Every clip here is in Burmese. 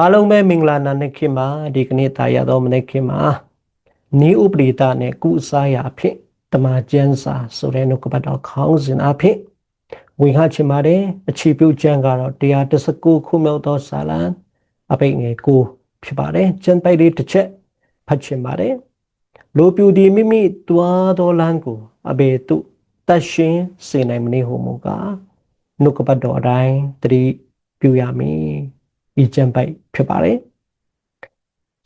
အားလုံးပဲမင်္ဂလာနာနှစ်ခေတ်မှာဒီကနေ့တာရသောမနေ့ခေတ်မှာနိဥပရိဒနဲ့ကုစားရာဖြင့်တမန်ကျမ်းစာဆိုတဲ့နှုတ်ကပတ်တော်ခေါင်းစဉ်အဖြစ်ဝင်ခချင်ပါတယ်အခြေပြုကျမ်းကတော့119ခုမြောက်သောစာလံအပိတ်ငယ်ကိုဖြစ်ပါတယ်ကျမ်းပိုက်လေးတစ်ချက်ဖတ်ချင်ပါတယ်လိုပြူဒီမိမိတွားသောလမ်းကိုအဘေတုတတ်ရှင်စေနိုင်မနေဟုမူကားနှုတ်ကပတ်တော်အတိုင်းတတိပြုရမည် ဤကျမ်းပိုက်ဖြစ်ပါတယ်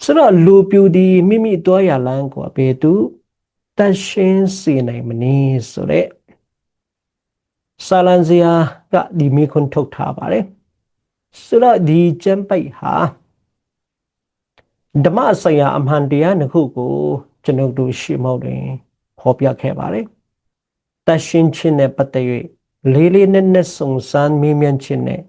ဆိုတော့လူပြူဒီမိမိတွားရလမ်းကိုအဘေတုတတ်ရှင်စေနိုင်မနေဆိုတဲ့ဆာလန်ဇီယာကဒီမိခွန်းထုတ်ထားပါတယ်ဆိုတော့ဒီကျမ်းပိုက်ဟာဓမ္မဆရာအမှန်တရားနှစ်ခုကိုကျွန်ုပ်တို့ရှေ့မောက်တွင်ဟောပြခဲ့ပါတယ်တတ်ရှင်ခြင်းနဲ့ပတ်သက်၍လေးလေးနက်နက်စုံစမ်းမေးမြန်းခြင်းနဲ့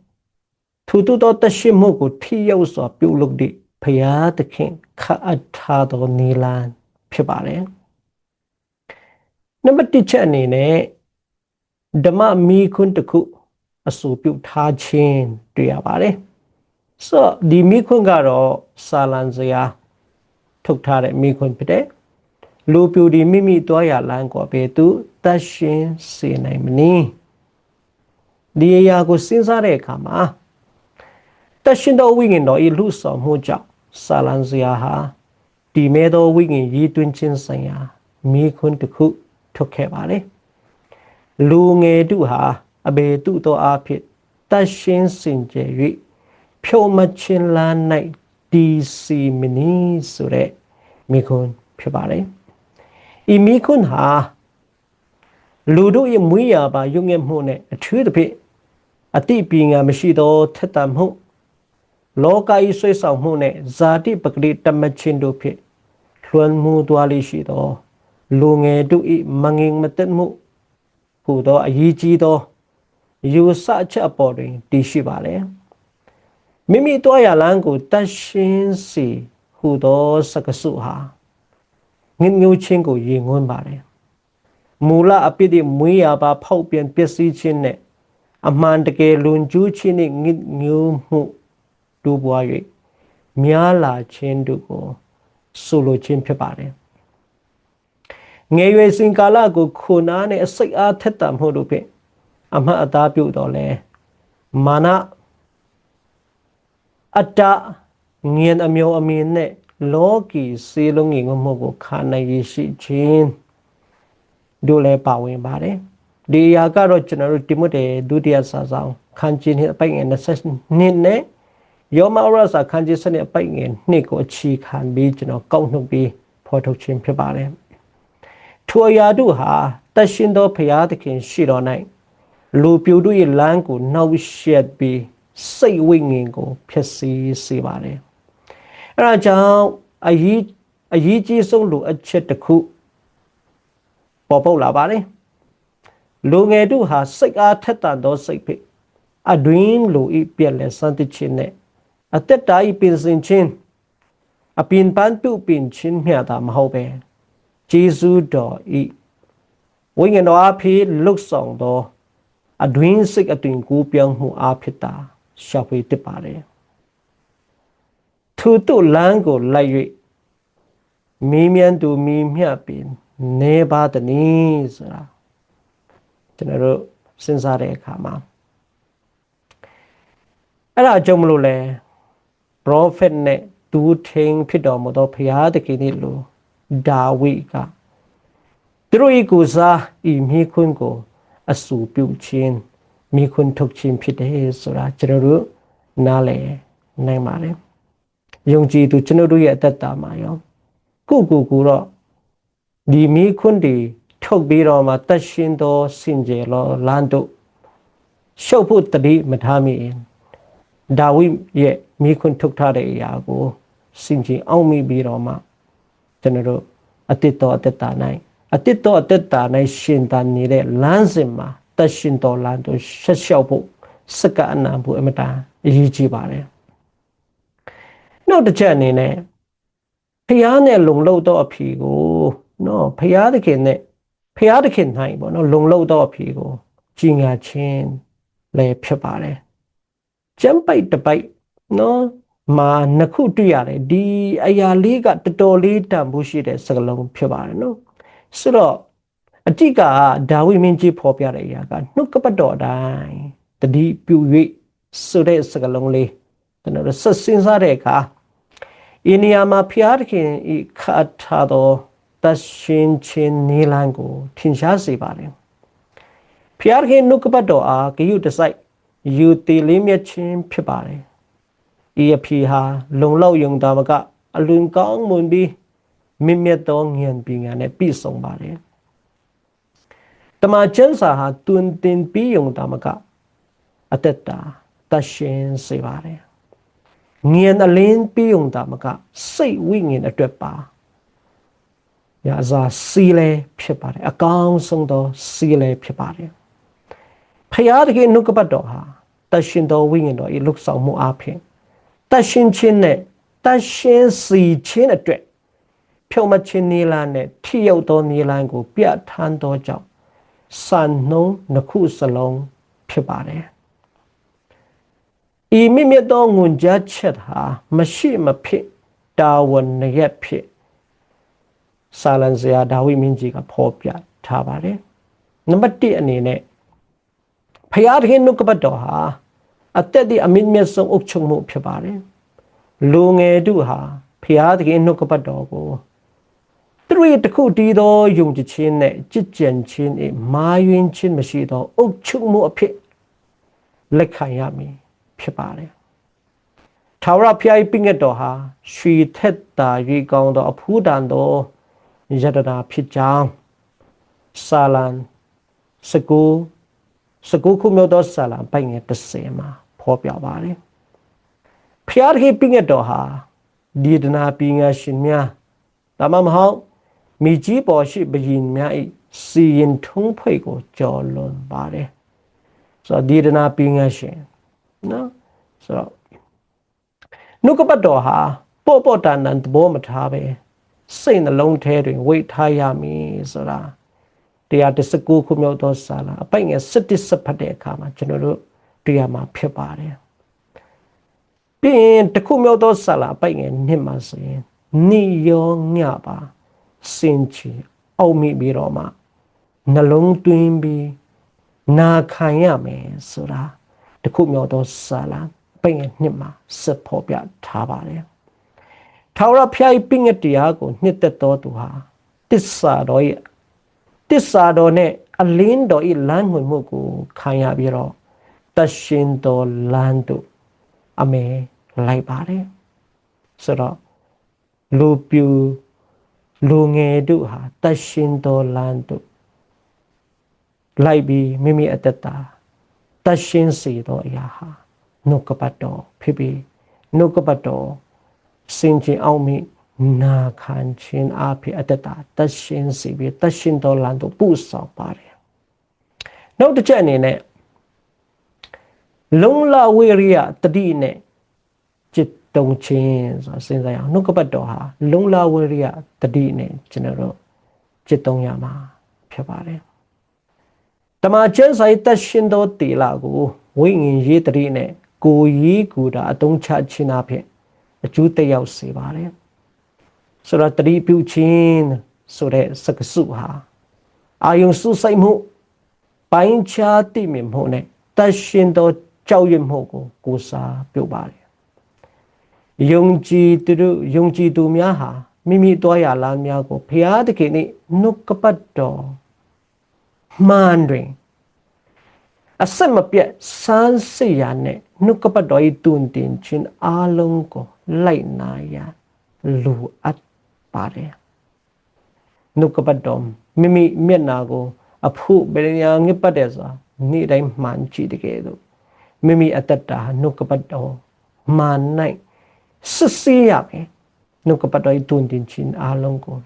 ထို့သောတရှိမှုကိုထိရောက်စွာပြုလုပ်သည့်ဖရာသခင်ခအပ်ထားသောနီလန်ဖြစ်ပါတယ်နံပါတ်1ချက်အနေနဲ့ဓမ္မမီခွန်းတစ်ခုအဆိုပြုထားခြင်းတွေ့ရပါတယ်ဆိုဒီမီခွန်းကတော့စာလန်စရာထုတ်ထားတဲ့မီခွန်းဖြစ်တဲ့လူပြူဒီမိမိသွားရလမ်းကိုပဲသူတတ်ရှင်စေနိုင်မနည်းဒီအရာကိုစဉ်းစားတဲ့အခါမှာ တရှင်တော်ဝိညာဉ်တော်ဤလူဆောင်မှုကြောင့်ဆာလန်စရာဟာဒီမဲတော်ဝိညာဉ်ရည်တွင်ချင်းဆိုင်ရာမိခွန်းတစ်ခုထုတ်ခဲ့ပါတယ်လူငယ်တုဟာအဘေတုတော်အဖြစ်တရှင်စင်ကြယ်၍ဖြုံမချင်းလန်း၌ဒီစီမနီဆိုတဲ့မိခွန်းဖြစ်ပါတယ်ဤမိခွန်းဟာလူတို့ရဲ့မွေးရာပါယုံငယ်မှုနဲ့အထူးသဖြင့်အတိပညာမရှိသောထက်တမှု လောကဤဆွေးဆောင်မှုနဲ့ဇာတိပကတိတမချင်းတို့ဖြင့်လွှမ်းမှုသွားလိရှိသောလူငယ်တို့ဤမငင်မတက်မှုဟူသောအရေးကြီးသောယူဆချက်အပေါ်တွင်တည်ရှိပါလေမိမိတွားရလန်းကိုတတ်ရှင်းစီဟူသောစကစုဟာငင်းညိုချင်းကိုရင်ငွန်းပါတယ်မူလအပြစ်တွေမွေးရပါဖောက်ပြန်ပျက်စီးခြင်းနဲ့အမှန်တကယ်လွန်ကျူးခြင်းနဲ့ငစ်ညိုမှု တိုးပွား၍များလာခြင်းတို့ကိုဆိုလိုခြင်းဖြစ်ပါတယ်ငယ်ရွယ်စဉ်ကာလကိုခုနာနဲ့အစိတ်အားထက်သန်မှုတို့ဖြင့်အမှတ်အသားပြုတော်လဲမာနအတ္တငင်အမျိုးအမင်းနဲ့လောကီစေလုံးငင်မှုကိုခါနိုင်ရရှိခြင်းတို့လည်းပါဝင်ပါတယ်ဒီအရာကတော့ကျွန်တော်တို့တိမတ်တဲ့ဒုတိယစာဆောင်ခန်းကျင်းအပိုင်ငယ်22နဲ့ ယောမရစာခန်းကျင်းစနစ်အပိုင်ငယ်2ကိုအခြေခံပြီးကျွန်တော်ကောက်နှုတ်ပြီးဖော်ထုတ်ခြင်းဖြစ်ပါတယ်ထိုအရာတို့ဟာတရှင်သောဖရာသခင်ရှိတော်၌လူပြိုတို့ရဲ့လမ်းကိုနှောက်ယှက်ပြီးစိတ်ဝိညာဉ်ကိုဖျက်ဆီးစေပါတယ်အဲဒါကြောင့်အရေးအရေးကြီးဆုံးလိုအပ်ချက်တစ်ခုပေါ်ပေါက်လာပါတယ်လူငယ်တို့ဟာစိတ်အားထက်သန်သောစိတ်ဖြစ်အတွင်းလူဤပြက်လက်စမ်းတခြင်းနဲ့ အသက်တာဤပင်စင်ခြင်းအပင်ပန်းပြုပင်ခြင်းမြတ်တာမဟုတ်ပဲဂျေဇုတော်ဤဝိညာဉ်တော်အဖြစ်လှုပ်ဆောင်သောအတွင်းစိတ်အတွင်ကိုပြောင်းမှုအဖြစ်တာရှာဖွေတတ်ပါတယ်ထို့သို့လမ်းကိုလိုက်၍မီးမြန်းသူမီးမြပင်နေပါတနည်းဆိုတာကျွန်တော်တို့စဉ်းစားတဲ့အခါမှာအဲ့ဒါကြောင့်မလို့လဲ prophet နဲ့သူထင်းဖြစ်တော်မူသောဘုရားသခင်၏လူဒါဝိကသူတို့၏ကိုစားဤမြေခွန်းကိုအဆူပြုခြင်းမြေခွန်းထုတ်ခြင်းဖြစ်တယ်ဆိုတာကျွန်တော်တို့နားလည်နိုင်ပါတယ်ယုံကြည်သူကျွန်တော်တို့ရဲ့အသက်တာမှာရောကိုကိုကိုတော့ဒီမြေခွန်းတွေထုတ်ပြီးတော့မှတတ်ရှင်သောစင်ကြယ်လောလန်တို့ရှုပ်ဖို့တတိမထားမိ ဒါဝိရဲ့မြေခွန်းထုတ်ထားတဲ့အရာကိုစင်ကြယ်အောင်မိပြီးတော့မှကျွန်တော်တို့အတိတ်တော်အတ္တနိုင်အတိတ်တော်အတ္တနိုင်ရှင်တန်နေတဲ့လမ်းစဉ်မှာတတ်ရှင်တော်လမ်းတို့ဆက်လျှောက်ဖို့စကအနံဖို့အမတန်အရေးကြီးပါတယ်နောက်တစ်ချက်အနေနဲ့ဖျားနဲ့လုံလောက်တော့အဖြေကိုနော်ဖျားသခင်နဲ့ဖျားသခင်နိုင်ပေါ့နော်လုံလောက်တော့အဖြေကိုကြီးညာခြင်းလည်းဖြစ်ပါတယ် ကျမ်းပိုက်တပိုက်နော်မှာနှစ်ခုတွေ့ရတယ်ဒီအရာလေးကတော်တော်လေးတန်ဖို့ရှိတဲ့စကားလုံးဖြစ်ပါတယ်နော်ဆိုတော့အတိတ်ကဒါဝိမင်းကြီးဖော်ပြတဲ့အရာကနှုတ်ကပတ်တော်အတိုင်းတတိပြု၍ဆိုတဲ့စကားလုံးလေးကျွန်တော်တို့ဆက်စင်းစားတဲ့အခါဤနေရာမှာဖျားသခင်ဤခတ်ထားသောတရှင်ချင်းနေလန်းကိုထင်ရှားစေပါတယ်ဖျားသခင်နှုတ်ကပတ်တော်အားဂယုတစိုက် ယူတည်လေးမြတ်ခြင်းဖြစ်ပါတယ်ဤအဖြစ်ဟာလုံလောက်ယုံတာမကအလွန်ကောင်းမွန်ပြီးမြင့်မြတ်သောဉာဏ်ပညာနဲ့ပြည့်စုံပါတယ်တမန်ကျမ်းစာဟာတွင်တင်ပြီးယုံတာမကအတ္တတာတရှင်စေပါတယ်ဉာဏ်အလင်းပြီးယုံတာမကစိတ်ဝိညာဉ်အတွက်ပါညာစာစီလဲဖြစ်ပါတယ်အကောင်းဆုံးသောစီလဲဖြစ်ပါတယ်ဖရာတကယ်နှုတ်ကပတ်တော်ဟာ တရှင်တော်ဝိညာဉ်တော်ဤလုဆောင်မှုအဖြစ်တရှင်ချင်းနဲ့တရှင်စီချင်းအတွက်ဖြုံမချင်းနီလာနဲ့ထိရောက်သောနီလန်းကို ပြဋ္ဌာန်းသောကြောင့်စံနှုံးနှစ်ခုစလုံးဖြစ်ပါတယ်ဤမိမြတ်သောငွန်ကြားချက်ဟာမရှိမဖြစ်တာဝန်ရက်ဖြစ်ဆာလန်ဇာဒါဝိမင်းကြီးကဖော်ပြထားပါတယ်နံပါတ်1အနေနဲ့ဖယားသခင်နှုတ်ကပတ်တော်ဟာ အသက်ဒီအမြင့်မြတ်ဆုံးအုပ်ချုပ်မှုဖြစ်ပါတယ်လူငယ်တို့ဟာဖယားသခင်နှုတ်ကပတ်တော်ကိုသူတို့ရဲ့တခုတည်းသောယုံကြည်ခြင်းနဲ့ကြည်ကြံခြင်းနဲ့မာယွင်းခြင်းမရှိသောအုပ်ချုပ်မှုအဖြစ်လက်ခံရမည်ဖြစ်ပါတယ်ထာဝရဘုရား၏ပြည့်ငတ်တော်ဟာရွှေထက်သာ၍ကောင်းသောအဖူးတန်သောယတနာဖြစ်ကြောင်းဆာလံစကူစကူခုမြောက်သောဆာလံပိုင်ငယ်30မှာ ဖော်ပြပါတယ်ဖျားခင်ပြည့်ငတ်တော်ဟာဒီဒနာပီငါရှင်များဒါမှမဟုတ်မိကြီးပေါ်ရှိဘယင်များ၏စီရင်ထုံးဖိတ်ကိုကြော်လွန်ပါတယ်ဆိုတော့ဒီဒနာပီငါရှင်နော်ဆိုတော့နှုတ်ကပတ်တော်ဟာပေါ့ပေါ့တန်တန်သဘောမထားပဲစိတ်နှလုံးထဲတွင်ဝိတ်ထားရမည်ဆိုတာတရား19ခုမြောက်သောစာလာအပိုင်ငယ်17စဖတ်တဲ့အခါမှာကျွန်တော်တို့ တရားမှာဖြစ်ပါတယ်ပြီးရင်တခုမြောက်သောစာလာအပိုင်ငယ်နှစ်မှာဆိုရင်နိယောညပါစင်ချီအောက်မိပြီးတော့မှနှလုံးသွင်းပြီးနာခံရမယ်ဆိုတာတခုမြောက်သောစာလံပိငယ်နှစ်မှာဆက်ဖော်ပြထားပါတယ်။ထာဝရဘုရား၏ပိငယ်တရားကိုနှစ်သက်တော်သူဟာတစ္ဆာတော်ရဲ့တစ္ဆာတော်နဲ့အလင်းတော်၏လမ်းငွေမှုကိုခံရပြီးတော့ တရှင်တော်လမ်းတို့အမေလိုက်ပါတယ်။ဆိုတော့လူပြူလူငယ်တို့ဟာတရှင်တော်လမ်းတို့လိုက်ပြီးမိမိအတ္တတာတရှင်းစေသောအရာဟာနှုတ်ကပတ်တော်ဖြစ်ပြီးနှုတ်ကပတ်တော်စင်ကြင်အောင်မိနာခံခြင်းအဖြစ်အတ္တတာတရှင်းစေပြီးတရှင်းတော်လန်တို့ပို့ဆောင်ပါတယ်နောက်တစ်ချက်အနေနဲ့ လုံလဝေရိယတတိနဲ့จิตတုံခြင်းဆိုတာစဉ်းစားရအောင်နှုတ်ကပတ်တော်ဟာလုံလဝေရိယတတိနဲ့ကျွန်တော်တို့จิตတုံရမှာဖြစ်ပါတယ်တမန်ကျမ်းစာရေးသက်ရှင်သောတေလာကိုဝိညာဉ်ရေးတတိနဲ့ကိုရေးကူတာအတုံးချခြင်းအဖြစ်အကျိုးတက်ရောက်စေပါတယ်ဆိုတော့တတိပြုခြင်းဆိုတဲ့စကားစုဟာအာယုံစုစိတ်မှုပိုင်းခြားသိမြင်မှုနဲ့သက်ရှင်သော ကြောက်ရွံ့မှုကိုကိုးစားပြုပါတယ်ယုံကြည်သူယုံကြည်သူများဟာမိမိတွားရလမ်းများကိုဖျားသခင်နှင့်နှုတ်ကပတ်တော်မှန်တွင်အဆက်မပြတ်စမ်းစစ်ရနဲ့နှုတ်ကပတ်တော်ဤတွင်တင်ခြင်းအားလုံးကိုလိုက်နာရလူအပ်ပါတယ်နှုတ်ကပတ်တော်မိမိမျက်နာကိုအဖို့ဘယ်ညာငစ်ပတ်တယ်ဆိုတာနေ့တိုင်းမှန်ကြည့်တကယ်လို့ မိမိအတ္တတာနှုတ်ကပတ်တော်မာနိုင်စစ်ဆေးရမယ်နှုတ်ကပတ်တော်ဤတွင်တင်ခြင်းအားလုံးကို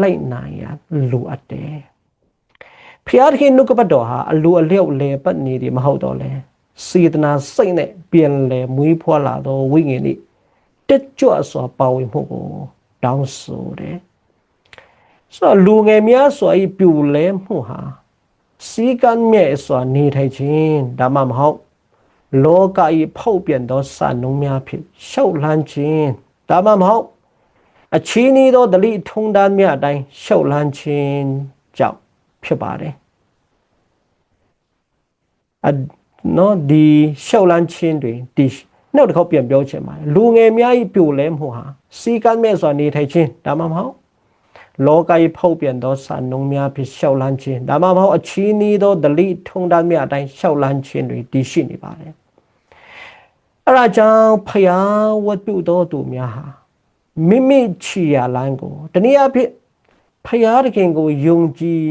လိုက်နာရလူအပ်တယ်ဖျားသခင်နှုတ်ကပတ်တော်ဟာအလိုအလျောက်လဲပတ်နေတယ်မဟုတ်တော့လဲစေတနာစိတ်နဲ့ပြန်လဲမွေးဖွားလာသောဝိညာဉ်ဤတက်ကြွစွာပါဝင်မှုကိုတောင်းဆိုတယ်ဆိုလူငယ်များစွာဤပြူလဲမှုဟာစီကံမြဲစွာနေထိုင်ခြင်းဒါမှမဟုတ် လောကဤဖောက်ပြန်သောစနှုံးများဖြင့်ရှောက်လန်းခြင်းဒါမှမဟုတ်အချီးနှီးသောဒလိထုံတန်းများအတိုင်းရှောက်လန်းခြင်းကြောင့်ဖြစ်ပါတယ်အနော်ဒီရှောက်လန်းခြင်းတွေဒီနောက်တစ်ခေါက်ပြန်ပြောချင်ပါတယ်လူငယ်များဤပြိုလဲမှုဟာစီကမ်းမဲ့စွာနေထိုင်ခြင်းဒါမှမဟုတ်လောကကြီးဖောက်ပြန်သောစာနှုံများဖြင့်ရှောက်လန်းခြင်းဒါမှမဟုတ်အချီးနှီးသောဒလိထုံတန်းများအတိုင်းရှောက်လန်းခြင်းတွေတည်ရှိနေပါတယ် အဲ့ဒါကြောင့်ဖျားဝတ်ပြုသောသူများဟာမိမိချီရလန်းကိုတနည်းအားဖြင့်ဖျားတခင်ကိုယုံကြည်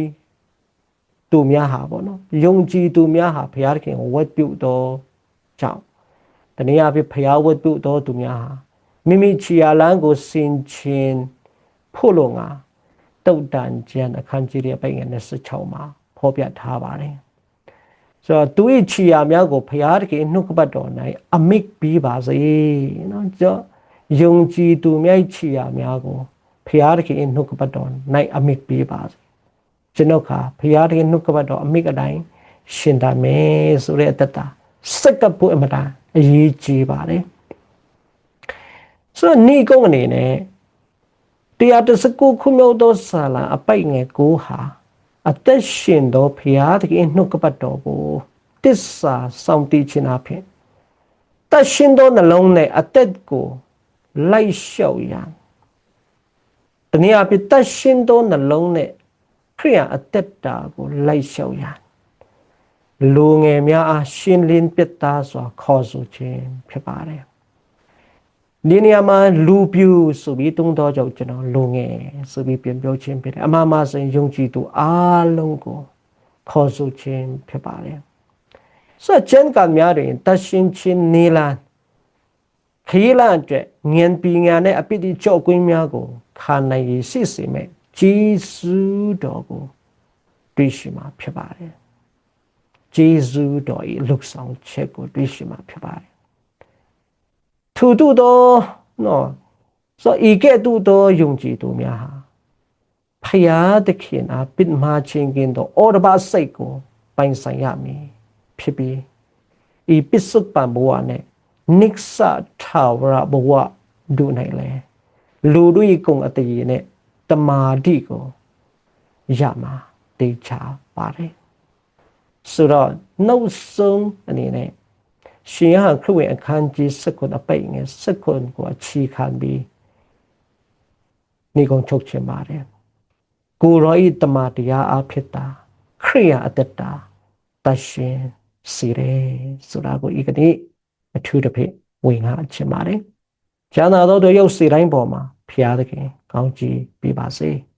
သူများဟာပေါ့နော်ယုံကြည်သူများဟာဘုရားသခင်ကိုဝတ်ပြုတော်ကြောင့်တနည်းအားဖြင့်ဘုရားဝတ်ပြုတော်သူများဟာမိမိခြေရလန်းကိုစင်ချင်းဖို့လို့ငါတုတ်တန်ကျန်အခန်းကြီးရဲ့ပိတ်ငယ်26မှာဖော်ပြထားပါတယ် ဆိုတော့သူ၏ခြေရများကိုဘုရားသခင်နှုတ်ကပတ်တော်၌အမိတ်ပြီးပါစေနော်ကြောယုံကြည်သူများခြေရများကိုဘုရားသခင်နှုတ်ကပတ်တော်၌အမိတ်ပြီးပါစေကျွန်ုပ်ခါဘုရားတခင်နှုတ်ကပတ်တော်အမိကအတိုင်းရှင်တာမယ်ဆိုတဲ့အတ္တတာစက်ကပ်ဖို့အမတာအရေးကြီးပါတယ်ဆိုတော့ဤကုန်းအနေနဲ့တရားတစကုခုမြောက်သောဆာလံအပိုက်ငယ်ကိုဟာ အသက်ရှင်သောဘုရားတခင်နှုတ်ကပတ်တော်ကိုတစ္ဆာစောင့်တည်ခြင်းအဖြစ်တရှင်သောနှလုံးနဲ့အသက်ကိုလိုက်လျှောက်ရန်တနည်းအားဖြင့်တရှင်သောနှလုံးနဲ့ခရိယာအသက်တာကိုလိုက်လျှောက်ရလူငယ်များအားရှင်းလင်းပြတ်သားစွာခေါ်ဆိုခြင်းဖြစ်ပါတယ် ဒီနေရာမှာလူပြူဆိုပြီးတုံးတော့ကြောင့်ကျွန်တော်လူငယ်ဆိုပြီးပြန်ပြောခြင်းဖြစ်တယ်အမှားမှားဆိုရင်ယုံကြည်သူအားလုံးကိုခေါ်ဆိုခြင်းဖြစ်ပါတယ်ဆိုတော့ကျန်ကများတွင်တရှင်းချင်းနေလာခရီးလမ်းအတွက်ငင်ပီညာနဲ့အပိတိကြောက်ကွင်းများကိုခါနိုင်ရရှိစေမဲ့ဂျေစုတော်ကိုတွေ့ရှိမှာဖြစ်ပါတယ်ဂျေစုတော်၏လှုပ်ဆောင်ချက်ကိုတွေ့ရှိမှာဖြစ်ပါတယ် ထို့တူသောနော်ဆိုဤကဲ့သို့သောယုံကြည်သူများဟာဖယားသခင်အားပစ်မှားခြင်းကင်းသောအော်ဒဘာစိတ်ကိုပိုင်ဆိုင်ရမည်ဖြစ်ပြီးဤပစ္စုပန်ဘဝနဲ့နိက္ဆထာဝရဘဝဒုနိုင်လေလူတို့၏ကုံအတည်နဲ့တမာတိကိုရမှာတေချာပါတယ်ဆိုတော့နှုတ်ဆုံးအနေနဲ့ ရှင်ဟန်ခရစ်ဝင်အခန်းကြီးစကွန်အပိတ်ငယ်စကွန်ကိုအခြေခံပြီးနေကုန်ချုပ်ချင်ပါတယ်ကိုရောဤတမာတရားအဖြစ်တာခရိယာအတ္တတာတရှင်စီရဲဆိုတာကိုဤကနေ့အထူးတစ်ဖိဝင်ငါချင်ပါတယ်။ကျမ်းသာသောတို့ရုပ်စီတိုင်းပေါ်မှာဖျားသခင်ကောင်းချီးပေးပါစေ။